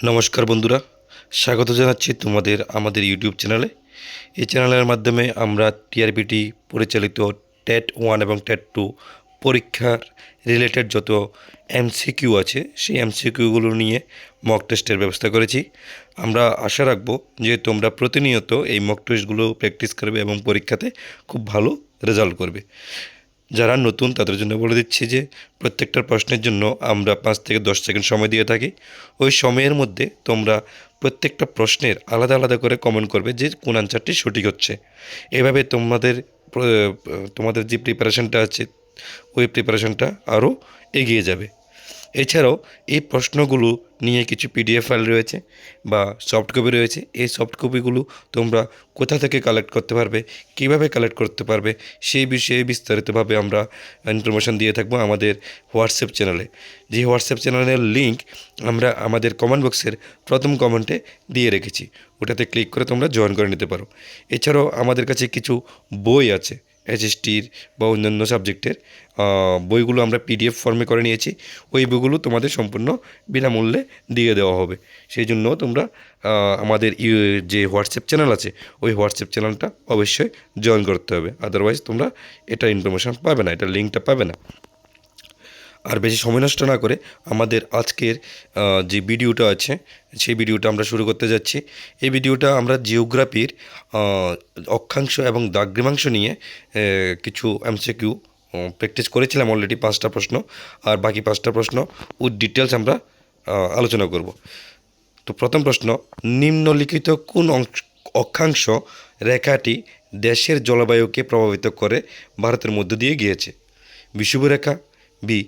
নমস্কার বন্ধুরা, স্বাগত জানাচ্ছি তোমাদের আমাদের ইউটিউব চ্যানেলে। এই চ্যানেলের মাধ্যমে আমরা টিআরবিটি পরিচালিত টেট ওয়ান এবং টেট টু পরীক্ষার রিলেটেড যত এমসিকিউ আছে, সেই এমসিকিউগুলো নিয়ে মক টেস্টের ব্যবস্থা করেছি। আমরা আশা রাখব যে তোমরা প্রতিনিয়ত এই মক টেস্টগুলো প্র্যাকটিস করবে এবং পরীক্ষাতে খুব ভালো রেজাল্ট করবে। যারা নতুন, তাদের জন্য বলে দিচ্ছি যে প্রত্যেকটা প্রশ্নের জন্য আমরা পাঁচ থেকে দশ সেকেন্ড সময় দিয়ে থাকি। ওই সময়ের মধ্যে তোমরা প্রত্যেকটা প্রশ্নের আলাদা আলাদা করে কমেন্ট করবে যে কোন আনসারটি সঠিক হচ্ছে। এভাবে তোমাদের তোমাদের যে প্রিপারেশনটা আছে, ওই প্রিপারেশনটা আরও এগিয়ে যাবে। এছাড়াও এই প্রশ্নগুলো নিয়ে কিছু পিডিএফ ফাইল রয়েছে বা সফট কপি রয়েছে। এই সফট কপিগুলো তোমরা কোথা থেকে কালেক্ট করতে পারবে, কীভাবে কালেক্ট করতে পারবে, সেই বিষয়ে বিস্তারিতভাবে আমরা ইনফরমেশন দিয়ে থাকব আমাদের হোয়াটসঅ্যাপ চ্যানেলে যে হোয়াটসঅ্যাপ চ্যানেলের লিঙ্ক আমরা আমাদের কমেন্ট বক্সের প্রথম কমেন্টে দিয়ে রেখেছি। ওটাতে ক্লিক করে তোমরা জয়েন করে নিতে পারো। এছাড়াও আমাদের কাছে কিছু বই আছে। এইচএসটির বা অন্যান্য সাবজেক্টের বইগুলো আমরা পিডিএফ ফর্মে করে নিয়েছি। ওই বইগুলো তোমাদের সম্পূর্ণ বিনামূল্যে দিয়ে দেওয়া হবে। সেই জন্য তোমরা আমাদের যে হোয়াটসঅ্যাপ চ্যানেল আছে, ওই হোয়াটসঅ্যাপ চ্যানেলটা অবশ্যই জয়েন করতে হবে। আদারওয়াইজ তোমরা এটা ইনফরমেশান পাবে না, এটা লিঙ্কটা পাবে না। আর বেশি সময় নষ্ট না করে আমাদের আজকের যে ভিডিওটা আছে, সেই ভিডিওটা আমরা শুরু করতে যাচ্ছি। এই ভিডিওটা আমরা জিওগ্রাফির অক্ষাংশ এবং দাগ্রিমাংশ নিয়ে কিছু এমসিকিউ প্র্যাকটিস করেছিলাম অলরেডি পাঁচটা প্রশ্ন। আর বাকি পাঁচটা প্রশ্ন উইথ ডিটেলস আমরা আলোচনা করব। তো প্রথম প্রশ্ন, নিম্নলিখিত কোন অক্ষাংশ রেখাটি দেশের জলবায়ুকে প্রভাবিত করে ভারতের মধ্য দিয়ে গিয়েছে? বিষুব রেখা বি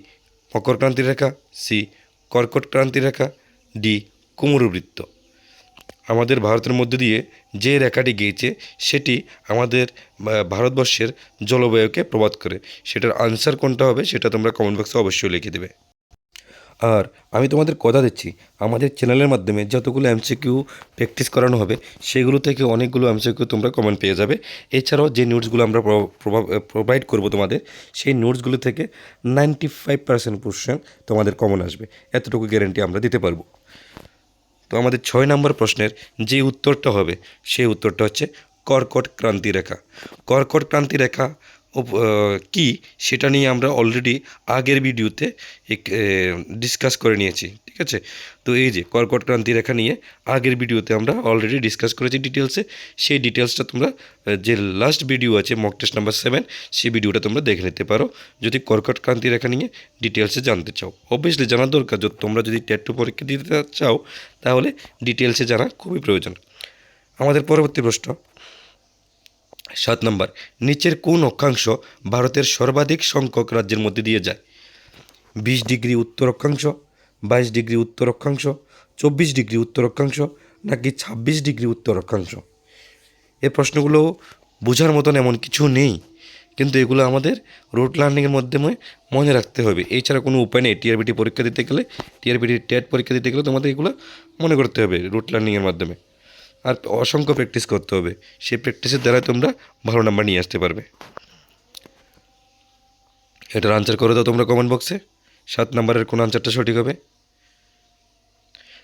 মকর ক্রান্তি রেখা, সি কর্কট ক্রান্তি রেখা, ডি কুমুরু বৃত্ত আমাদের ভারতের মধ্যে দিয়ে যে রেখাটি গিয়েছে, সেটি আমাদের ভারতবর্ষের জলবায়ুকে প্রবাদ করে। সেটার আনসার কোনটা হবে, সেটা তোমরা কমেন্ট বক্সে অবশ্যই লিখে দেবে। আর আমি তোমাদের কথা দিচ্ছি। আমাদের চ্যানেলের মাধ্যমে যতগুলো এমসিকিউ প্র্যাকটিস করানো হবে, সেগুলো থেকে অনেকগুলো এমসিকিউ তোমরা কমেন্ট পেয়ে যাবে। এছাড়াও যে নোটসগুলো আমরা প্রোভাইড করব তোমাদের, সেই নোটসগুলো থেকে নাইনটি ফাইভ পার্সেন্ট পোর্শন তোমাদের কমন আসবে। এতটুকু গ্যারেন্টি আমরা দিতে পারব। তো আমাদের ছয় নম্বর প্রশ্নের যে উত্তরটা হবে, সেই উত্তরটা হচ্ছে কর্কট ক্রান্তি রেখা। কর্কট ক্রান্তি রেখা কি সেটা নিয়ে আমরা অলরেডি আগের ভিডিওতে ডিসকাস করে নিয়েছি, ঠিক আছে? তো এই যে কর্কট ক্রান্তি রেখা নিয়ে আগের ভিডিওতে আমরা অলরেডি ডিসকাস করেছি ডিটেলসে সেই ডিটেলসটা তোমরা যে লাস্ট ভিডিও আছে মক টেস্ট নাম্বার সেভেন সেই ভিডিওটা তোমরা দেখে নিতে পারো। যদি কর্কট ক্রান্তি রেখা নিয়ে ডিটেলসে জানতে চাও অবভিয়াসলি জানা দরকার তোমরা যদি টেট টু পরীক্ষা দিতে চাও, তাহলে ডিটেলসে জানা খুবই প্রয়োজন। আমাদের পরবর্তী প্রশ্ন সাত নম্বর, নিচের কোন অক্ষাংশ ভারতের সর্বাধিক সংখ্যক রাজ্যের মধ্যে দিয়ে যায়? বিশ ডিগ্রি উত্তর অক্ষাংশ, বাইশ ডিগ্রি উত্তর অক্ষাংশ, চব্বিশ ডিগ্রি উত্তর অক্ষাংশ নাকি ছাব্বিশ ডিগ্রি উত্তর অক্ষাংশ? এই প্রশ্নগুলো বোঝার মতন এমন কিছু নেই, কিন্তু এগুলো আমাদের রোড লার্নিংয়ের মাধ্যমে মনে রাখতে হবে। এছাড়া কোনো উপায় নেই। টিআরবিটি পরীক্ষা দিতে গেলে টিআরবিটি টেট পরীক্ষা দিতে গেলে তোমাদের এগুলো মনে করতে হবে রুট লার্নিংয়ের মাধ্যমে। আর অসংখ্য প্র্যাকটিস করতে হবে। সেই প্র্যাকটিসের দ্বারা তোমরা ভালো নাম্বার নিয়ে আসতে পারবে। এটার আনসার করে দাও তোমরা কমেন্ট বক্সে সাত নাম্বারের কোন আনসারটা সঠিক হবে?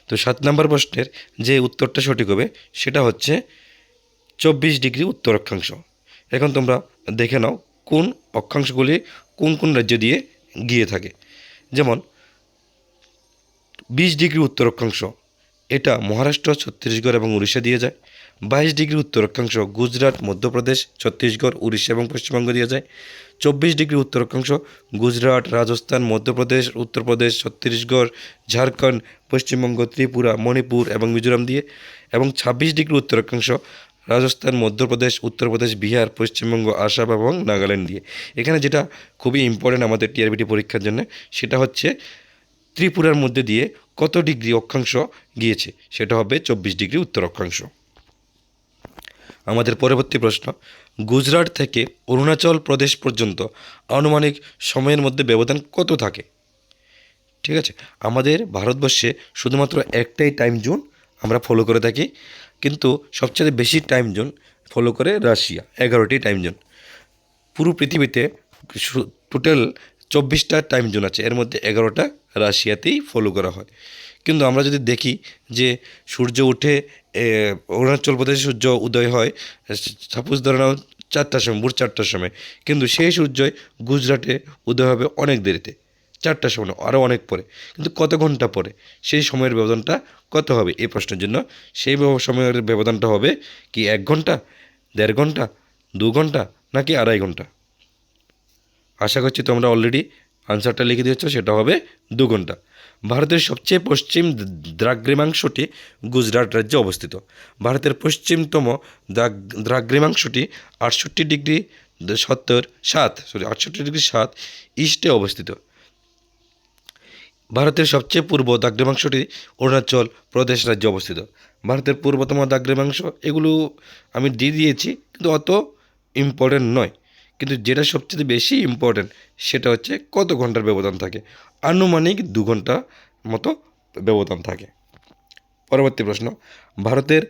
তো সাত নাম্বার প্রশ্নের যে উত্তরটা সঠিক হবে, সেটা হচ্ছে চব্বিশ ডিগ্রি উত্তর অক্ষাংশ। এখন তোমরা দেখে নাও কোন অক্ষাংশগুলি কোন কোন রাজ্য দিয়ে গিয়ে থাকে। যেমন, বিশ ডিগ্রি উত্তর অক্ষাংশ। এটা মহারাষ্ট্র, ছত্তিশগড় এবং উড়িষ্যা দিয়ে যায়। বাইশ ডিগ্রি উত্তর অক্ষাংশ গুজরাট, মধ্যপ্রদেশ, ছত্তিশগড়, উড়িষ্যা এবং পশ্চিমবঙ্গ দিয়ে যায়। চব্বিশ ডিগ্রি উত্তর অক্ষাংশ গুজরাট, রাজস্থান, মধ্যপ্রদেশ, উত্তরপ্রদেশ, ছত্তিশগড়, ঝাড়খণ্ড, পশ্চিমবঙ্গ, ত্রিপুরা, মণিপুর এবং মিজোরাম দিয়ে। এবং ছাব্বিশ ডিগ্রি উত্তর অক্ষাংশ রাজস্থান, মধ্যপ্রদেশ, উত্তরপ্রদেশ, বিহার, পশ্চিমবঙ্গ, আসাম এবং নাগাল্যান্ড দিয়ে। এখানে যেটা খুবই ইম্পর্টেন্ট আমাদের টিআরবিটি পরীক্ষার জন্য, সেটা হচ্ছে ত্রিপুরার মধ্যে দিয়ে কত ডিগ্রি অক্ষাংশ গিয়েছে? সেটা হবে চব্বিশ ডিগ্রি উত্তর অক্ষাংশ। আমাদের পরবর্তী প্রশ্ন, গুজরাট থেকে অরুণাচল প্রদেশ পর্যন্ত আনুমানিক সময়ের মধ্যে ব্যবধান কত থাকে? ঠিক আছে, আমাদের ভারতবর্ষে শুধুমাত্র একটাই টাইম জোন আমরা ফলো করে থাকি, কিন্তু সবচেয়ে বেশি টাইম জোন ফলো করে রাশিয়া, এগারোটি টাইম জোন পুরো পৃথিবীতে টোটাল চব্বিশটা টাইম জোন আছে, এর মধ্যে এগারোটা রাশিয়াতেই ফলো করা হয়। কিন্তু আমরা যদি দেখি যে সূর্য উঠে অরুণাচল প্রদেশে সূর্য উদয় হয়, সাপোজ ধরে নাও চারটার সময়, ভোর চারটার সময়, কিন্তু সেই সূর্যই গুজরাটে উদয় হবে অনেক দেরিতে, চারটার সময় আরও অনেক পরে। কিন্তু কত ঘণ্টা পরে? সেই সময়ের ব্যবধানটা কত হবে? এই প্রশ্নের জন্য সেই সময়ের ব্যবধানটা হবে কি এক ঘণ্টা, দেড় ঘণ্টা, দু ঘণ্টা, নাকি আড়াই ঘণ্টা? আশা করছি তোমরা অলরেডি আনসারটা লিখে দিয়েছ, সেটা হবে দু ঘণ্টা। ভারতের সবচেয়ে পশ্চিম দ্রাগ্রিমাংশটি গুজরাট রাজ্যে অবস্থিত। ভারতের পশ্চিমতম দ্রাঘ্রিমাংশটি আটষট্টি ডিগ্রি সত্তর সাত, সরি, আটষট্টি ডিগ্রি সাত ইস্টে অবস্থিত। ভারতের সবচেয়ে পূর্ব দ্রাঘ্রিমাংশটি অরুণাচল প্রদেশ রাজ্যে অবস্থিত। ভারতের পূর্বতম দ্রাঘ্রিমাংশ এগুলো আমি দিয়ে দিয়েছি, কিন্তু অত ইম্পর্টেন্ট নয়। কিন্তু যেটা সবচেয়ে বেশি ইম্পর্টেন্ট সেটা হচ্ছে কত ঘণ্টার ব্যবধান থাকে। আনুমানিক দু ঘণ্টা মতো ব্যবধান থাকে। পরবর্তী প্রশ্ন, ভারতের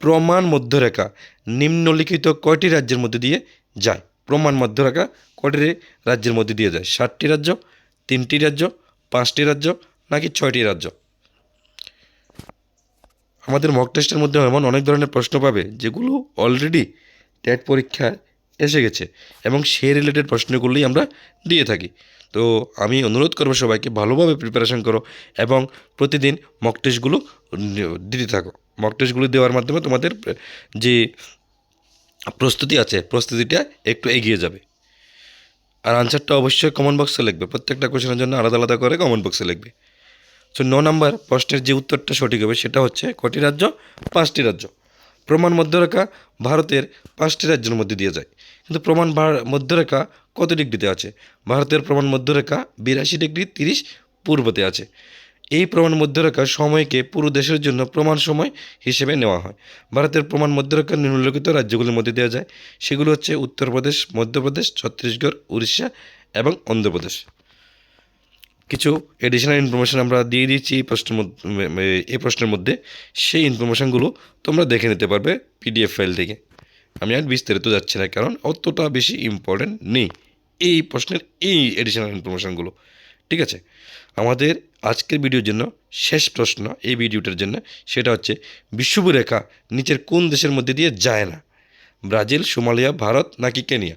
প্রমাণ মধ্যরেখা নিম্নলিখিত কয়টি রাজ্যের মধ্যে দিয়ে যায়? প্রমাণ মধ্যরেখা কয়টি রাজ্যের মধ্যে দিয়ে যায়? ষাটটি রাজ্য, তিনটি রাজ্য, পাঁচটি রাজ্য, নাকি ছয়টি রাজ্য? আমাদের মক টেস্টের মধ্যে এমন অনেক ধরনের প্রশ্ন পাবে যেগুলো অলরেডি টেট পরীক্ষায় এসে গেছে এবং সে রিলেটেড প্রশ্নগুলোই আমরা দিয়ে থাকি। তো আমি অনুরোধ করব সবাইকে ভালোভাবে প্রিপারেশন করো এবং প্রতিদিন মক টেস্টগুলো দিতে থাকো। মক টেস্টগুলো দেওয়ার মাধ্যমে তোমাদের যে প্রস্তুতি আছে, প্রস্তুতিটা একটু এগিয়ে যাবে। আর আনসারটা অবশ্যই কমেন্ট বক্সে লিখবে। প্রত্যেকটা কোশ্চেনের জন্য আলাদা আলাদা করে কমেন্ট বক্সে লিখবে। সো ন নম্বর প্রশ্নের যে উত্তরটা সঠিক হবে সেটা হচ্ছে কটি রাজ্য, পাঁচটি রাজ্য। প্রমাণ মধ্যরেখা ভারতের পাঁচটি রাজ্যের মধ্যে দিয়ে যায়। কিন্তু প্রমাণ মধ্যরেখা কত ডিগ্রিতে আছে? ভারতের প্রমাণ মধ্যরেখা বিরাশি ডিগ্রি তিরিশ পূর্বতে আছে। এই প্রমাণ মধ্যরেখার সময়কে পুরো দেশের জন্য প্রমাণ সময় হিসেবে নেওয়া হয়। ভারতের প্রমাণ মধ্যরেখা নিম্নলিখিত রাজ্যগুলির মধ্যে দেওয়া যায়। সেগুলো হচ্ছে উত্তরপ্রদেশ, মধ্যপ্রদেশ, ছত্তিশগড়, উড়িষ্যা এবং অন্ধ্রপ্রদেশ। কিছু এডিশনাল ইনফরমেশন আমরা দিয়ে দিয়েছি এই প্রশ্নের মধ্যে এই প্রশ্নের মধ্যে। সেই ইনফরমেশনগুলো তোমরা দেখে নিতে পারবে পিডিএফ ফাইল থেকে। আমি আর বিস্তারিত যাচ্ছি না, কারণ অতটা বেশি ইম্পর্টেন্ট নেই এই প্রশ্নের এই এডিশনাল ইনফরমেশানগুলো ঠিক আছে? আমাদের আজকের ভিডিওর জন্য শেষ প্রশ্ন, এই ভিডিওটার জন্য। সেটা হচ্ছে বিশ্বভূরেখা নিচের কোন দেশের মধ্যে দিয়ে যায় না? ব্রাজিল, সোমালিয়া, ভারত নাকি কেনিয়া?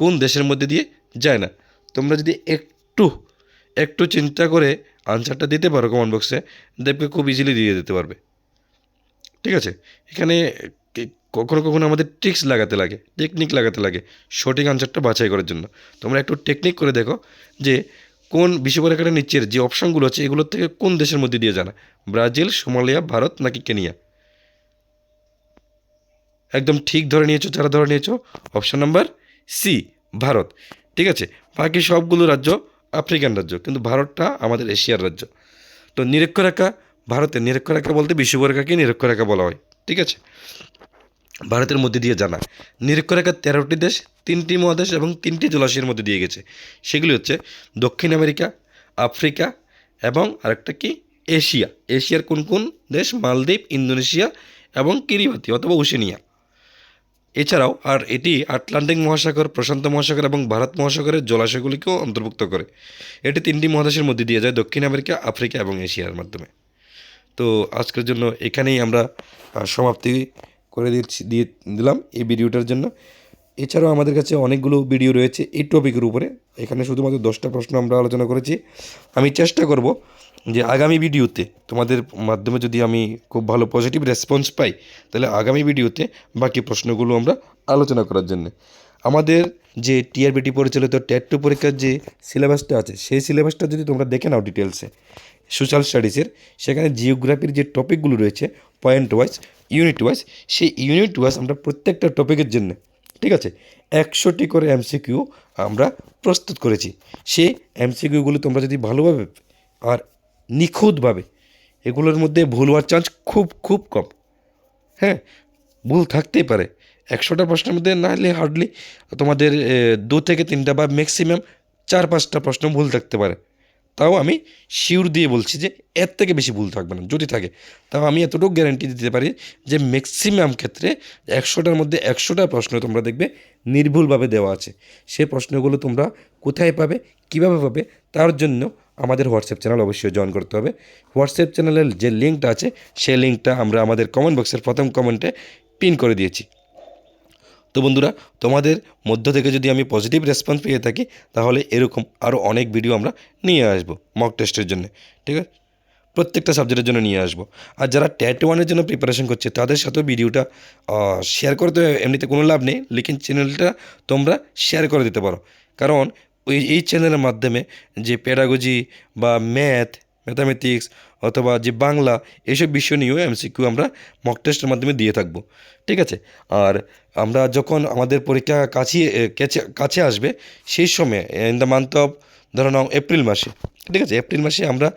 কোন দেশের মধ্যে দিয়ে যায় না? তোমরা যদি একটু একটু চিন্তা করে আনসারটা দিতে পারো কমেন্ট বক্সে দেখবে খুব ইজিলি দিয়ে দিতে পারবে। ঠিক আছে? এখানে কখনো কখনো আমাদের ট্রিক্স লাগাতে লাগে টেকনিক লাগাতে লাগে সঠিক আনসারটা বাছাই করার জন্য। তোমরা একটু টেকনিক করে দেখো যে কোন বিশ্বরেখাটা নিচের যে অপশানগুলো আছে, এগুলোর থেকে কোন দেশের মধ্যে দিয়ে জানা? ব্রাজিল, সোমালিয়া, ভারত নাকি কেনিয়া? একদম ঠিক ধরে নিয়েছো, যারা ধরে নিয়েছো অপশান নাম্বার সি ভারত। ঠিক আছে? বাকি সবগুলো রাজ্য আফ্রিকান রাজ্য, কিন্তু ভারতটা আমাদের এশিয়ার রাজ্য। তো নিরক্ষরেখা ভারতের নিরক্ষরেখা বলতে বিশ্বরেখাকে নিরক্ষরেখা বলা হয়, ঠিক আছে? ভারতের মধ্যে দিয়ে জানা নিরক্ষরেখা তেরোটি দেশ, তিনটি মহাদেশ এবং তিনটি জলাশয়ের মধ্যে দিয়ে গেছে। সেগুলি হচ্ছে দক্ষিণ আমেরিকা, আফ্রিকা এবং আরেকটা কি? এশিয়া। এশিয়ার কোন কোন দেশ? মালদ্বীপ, ইন্দোনেশিয়া এবং কিরিবাতি অথবা ওশেনিয়া। এছাড়াও, আর এটি আটলান্টিক মহাসাগর, প্রশান্ত মহাসাগর এবং ভারত মহাসাগরের জলাশয়গুলিকেও অন্তর্ভুক্ত করে। এটি তিনটি মহাদেশের মধ্যে দিয়ে যায়, দক্ষিণ আমেরিকা, আফ্রিকা এবং এশিয়ার মাধ্যমে। তো আজকের জন্য এখানেই আমরা সমাপ্তি করে দিচ্ছি, দিয়ে দিলাম এই ভিডিওটার জন্য। এছাড়াও আমাদের কাছে অনেকগুলো ভিডিও রয়েছে এই টপিকের উপরে। এখানে শুধুমাত্র দশটা প্রশ্ন আমরা আলোচনা করেছি। আমি চেষ্টা করব যে আগামী ভিডিওতে তোমাদের মাধ্যমে যদি আমি খুব ভালো পজিটিভ রেসপন্স পাই তাহলে আগামী ভিডিওতে বাকি প্রশ্নগুলো আমরা আলোচনা করার জন্য। আমাদের যে টিআরবিটি পরিচালিত ট্যাট টু পরীক্ষার যে সিলেবাসটা আছে সেই সিলেবাসটা যদি তোমরা দেখে নাও ডিটেলসে সোশ্যাল স্টাডিজের সেখানে জিওগ্রাফির যে টপিকগুলো রয়েছে পয়েন্ট ওয়াইজ ইউনিট ওয়াইজ সেই ইউনিট ওয়াইজ আমরা প্রত্যেকটা টপিকের জন্য ঠিক আছে? একশোটি করে এমসিকিউ আমরা প্রস্তুত করেছি। সেই এমসিকিউগুলো তোমরা যদি ভালোভাবে আর নিখুঁতভাবে। এগুলোর মধ্যে ভুল হওয়ার চান্স খুব খুব কম। হ্যাঁ ভুল থাকতেই পারে। একশোটা প্রশ্নের মধ্যে না হলে হার্ডলি তোমাদের দু থেকে তিনটা বা ম্যাক্সিমাম চার, পাঁচটা প্রশ্ন ভুল থাকতে পারে। তাও আমি শিওর দিয়ে বলছি যে এর থেকে বেশি ভুল থাকবে না, যদি থাকে। তাও আমি এতটুকু গ্যারান্টি দিতে পারি যে ম্যাক্সিমাম ক্ষেত্রে একশোটার মধ্যে একশোটা প্রশ্ন তোমরা দেখবে নির্ভুলভাবে দেওয়া আছে। সে প্রশ্নগুলো তোমরা কোথায় পাবে, কীভাবে পাবে, তার জন্য আমাদের হোয়াটসঅ্যাপ চ্যানেল অবশ্যই জয়েন করতে হবে। হোয়াটসঅ্যাপ চ্যানেলের যে লিঙ্কটা আছে, সেই লিঙ্কটা আমরা আমাদের কমেন্ট বক্সের প্রথম কমেন্টে পিন করে দিয়েছি। তো বন্ধুরা, তোমাদের মধ্য থেকে যদি আমি পজিটিভ রেসপন্স পেয়ে থাকি, তাহলে এরকম আরও অনেক ভিডিও আমরা নিয়ে আসব মক টেস্টের জন্য, ঠিক আছে? প্রত্যেকটা সাবজেক্টের জন্য নিয়ে আসব। আর যারা ট্যাট ওয়ানের জন্য প্রিপারেশন করছে, তাদের সাথেও ভিডিওটা শেয়ার করতে এমনিতে কোনো লাভ নেই লেকিন চ্যানেলটা তোমরা শেয়ার করে দিতে পারো। কারণ ওই, এই চ্যানেলের মাধ্যমে যে প্যাডাগজি বা ম্যাথ ম্যাথামেটিক্স অথবা যে বাংলা এইসব বিষয় নিয়েও এমসিকিউ আমরা মক টেস্টের মাধ্যমে দিয়ে থাকব। ঠিক আছে? আর আমরা যখন আমাদের পরীক্ষা কাছে কাছে আসবে, সেই সময় ইন দ্য মান্থ অফ ধরো নাও এপ্রিল মাসে, ঠিক আছে? এপ্রিল মাসে আমরা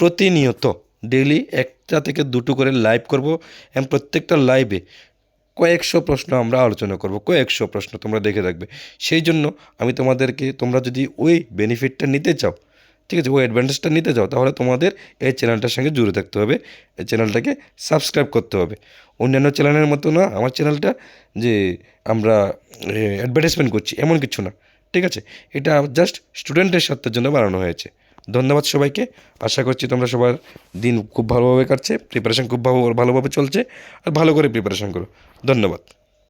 প্রতিনিয়ত ডেইলি একটা থেকে দুটো করে লাইভ করব। এবং প্রত্যেকটা লাইভে কয়েকশো প্রশ্ন আমরা আলোচনা করব, কয়েকশো প্রশ্ন তোমরা দেখে রাখবে সেই জন্য আমি তোমাদেরকে, তোমরা যদি ওই বেনিফিটটা নিতে চাও, ঠিক আছে, ওই অ্যাডভান্টেজটা নিতে চাও, তাহলে তোমাদের এই চ্যানেলটার সঙ্গে জুড়ে থাকতে হবে। এই চ্যানেলটাকে সাবস্ক্রাইব করতে হবে। অন্যান্য চ্যানেলের মতো না, আমার চ্যানেলটা যে আমরা অ্যাডভার্টাইজমেন্ট করছি, এমন কিছু না, ঠিক আছে? এটা জাস্ট স্টুডেন্টের স্বার্থের জন্য বানানো হয়েছে। ধন্যবাদ সবাইকে। আশা করছি তোমরা সবার দিন খুব ভালোভাবে কাটছে প্রিপারেশন খুব ভালো ভালোভাবে চলছে, আর ভালো করে প্রিপারেশান করো। ধন্যবাদ।